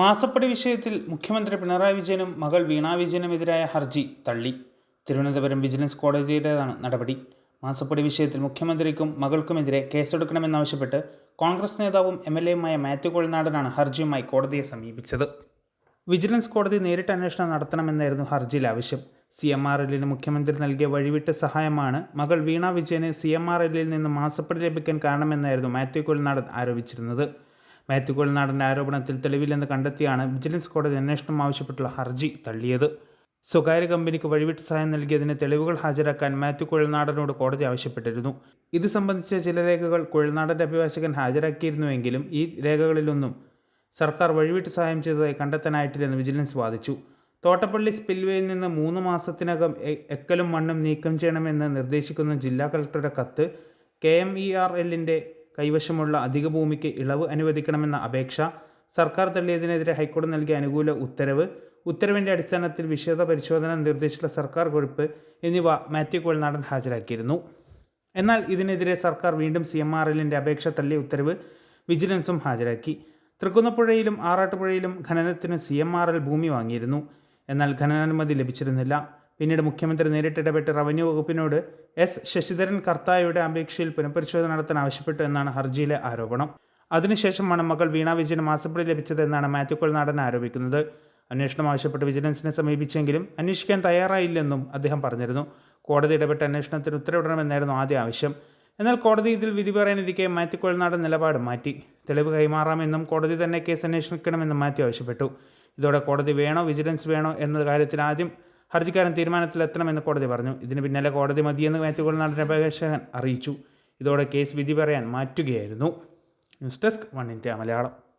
മാസപ്പടി വിഷയത്തിൽ മുഖ്യമന്ത്രി പിണറായി വിജയനും മകൾ വീണ വിജയനുമെതിരായ ഹർജി തള്ളി. തിരുവനന്തപുരം വിജിലൻസ് കോടതിയുടേതാണ് നടപടി. മാസപ്പടി വിഷയത്തിൽ മുഖ്യമന്ത്രിക്കും മകൾക്കുമെതിരെ കേസെടുക്കണമെന്നാവശ്യപ്പെട്ട് കോൺഗ്രസ് നേതാവും എം എൽ എയുമായ മാത്യു കോഴിനാടനാണ് ഹർജിയുമായി കോടതിയെ സമീപിച്ചത്. വിജിലൻസ് കോടതി നേരിട്ട് അന്വേഷണം നടത്തണമെന്നായിരുന്നു ഹർജിയിൽ ആവശ്യം. സി എം ആർ എല്ലിന് മുഖ്യമന്ത്രി നൽകിയ വഴിവിട്ട സഹായമാണ് മകൾ വീണ വിജയന് സി എം ആർ എല്ലിൽ നിന്ന് മാസപ്പടി ലഭിക്കാൻ കാരണമെന്നായിരുന്നു മാത്യു കൊൾനാടൻ ആരോപിച്ചിരുന്നത്. മാത്യു കൊൾനാടന്റെ ആരോപണത്തിൽ തെളിവില്ലെന്ന് കണ്ടെത്തിയാണ് വിജിലൻസ് കോടതി അന്വേഷണം ആവശ്യപ്പെട്ടുള്ള ഹർജി തള്ളിയത്. സ്വകാര്യ കമ്പനിക്ക് വഴിവിട്ട് സഹായം നൽകിയതിന് തെളിവുകൾ ഹാജരാക്കാൻ മാത്യു കുഴൽനാടനോട് കോടതി ആവശ്യപ്പെട്ടിരുന്നു. ഇത് സംബന്ധിച്ച ചില രേഖകൾ കുഴൽനാടന്റെ അഭിഭാഷകൻ ഹാജരാക്കിയിരുന്നുവെങ്കിലും ഈ രേഖകളിലൊന്നും സർക്കാർ വഴിവിട്ട് സഹായം ചെയ്തതായി കണ്ടെത്താനായിട്ടില്ലെന്ന് വിജിലൻസ് വാദിച്ചു. തോട്ടപ്പള്ളി സ്പിൽവേയിൽ നിന്ന് മൂന്ന് മാസത്തിനകം എക്കലും മണ്ണും നീക്കം ചെയ്യണമെന്ന് നിർദ്ദേശിക്കുന്ന ജില്ലാ കളക്ടറുടെ കത്ത് കെ എം ഇ ആർ എല്ലിന്റെ കൈവശമുള്ള അധിക ഭൂമിക്ക് ഇളവ് അനുവദിക്കണമെന്ന അപേക്ഷ സർക്കാർ തള്ളിയതിനെതിരെ ഹൈക്കോടതി നൽകിയ അനുകൂല ഉത്തരവ് ഉത്തരവിന്റെ അടിസ്ഥാനത്തിൽ വിശദ പരിശോധന നിർദ്ദേശിച്ച സർക്കാർ കുറിപ്പ് എന്നിവ മാത്യു കോൾനാടൻ ഹാജരാക്കിയിരുന്നു. എന്നാൽ ഇതിനെതിരെ സർക്കാർ വീണ്ടും സി എം ആർ എല്ലിന്റെ അപേക്ഷ തള്ളിയ ഉത്തരവ് വിജിലൻസും ഹാജരാക്കി. തൃക്കുന്നപ്പുഴയിലും ആറാട്ടുപുഴയിലും ഖനനത്തിന് സി എം ആർ എൽ ഭൂമി വാങ്ങിയിരുന്നു. എന്നാൽ ഖനനാനുമതി ലഭിച്ചിരുന്നില്ല. പിന്നീട് മുഖ്യമന്ത്രി നേരിട്ടിടപെട്ട് റവന്യൂ വകുപ്പിനോട് എസ് ശശിധരൻ കർത്തായുടെ അപേക്ഷയിൽ പുനഃപരിശോധന നടത്താൻ ആവശ്യപ്പെട്ടു എന്നാണ് ഹർജിയിലെ ആരോപണം. അതിനുശേഷമാണ് മകൾ വീണ വിജയന് മാസപ്പടി ലഭിച്ചതെന്നാണ് മാത്യു നടൻ ആരോപിക്കുന്നത്. അന്വേഷണം ആവശ്യപ്പെട്ട് വിജിലൻസിനെ സമീപിച്ചെങ്കിലും അന്വേഷിക്കാൻ തയ്യാറായില്ലെന്നും അദ്ദേഹം പറഞ്ഞിരുന്നു. കോടതി ഇടപെട്ട അന്വേഷണത്തിന് ഉത്തരവിടണമെന്നായിരുന്നു ആദ്യ ആവശ്യം. എന്നാൽ കോടതി ഇതിൽ വിധി പറയാനിരിക്കെ മാത്യു കൊൾനാടൻ നിലപാട് മാറ്റി. തെളിവ് കൈമാറാമെന്നും കോടതി തന്നെ കേസ് അന്വേഷിക്കണമെന്നും മാത്യു ആവശ്യപ്പെട്ടു. ഇതോടെ കോടതി വേണോ വിജിലൻസ് വേണോ എന്ന കാര്യത്തിൽ ആദ്യം ഹർജിക്കാരൻ തീരുമാനത്തിലെത്തണമെന്ന് കോടതി പറഞ്ഞു. ഇതിന് പിന്നാലെ കോടതി മതിയെന്ന് മാത്യു നടന്ന അപേക്ഷകൻ അറിയിച്ചു. ഇതോടെ കേസ് വിധി പറയാൻ മാറ്റുകയായിരുന്നു. News desk one India Malayalam.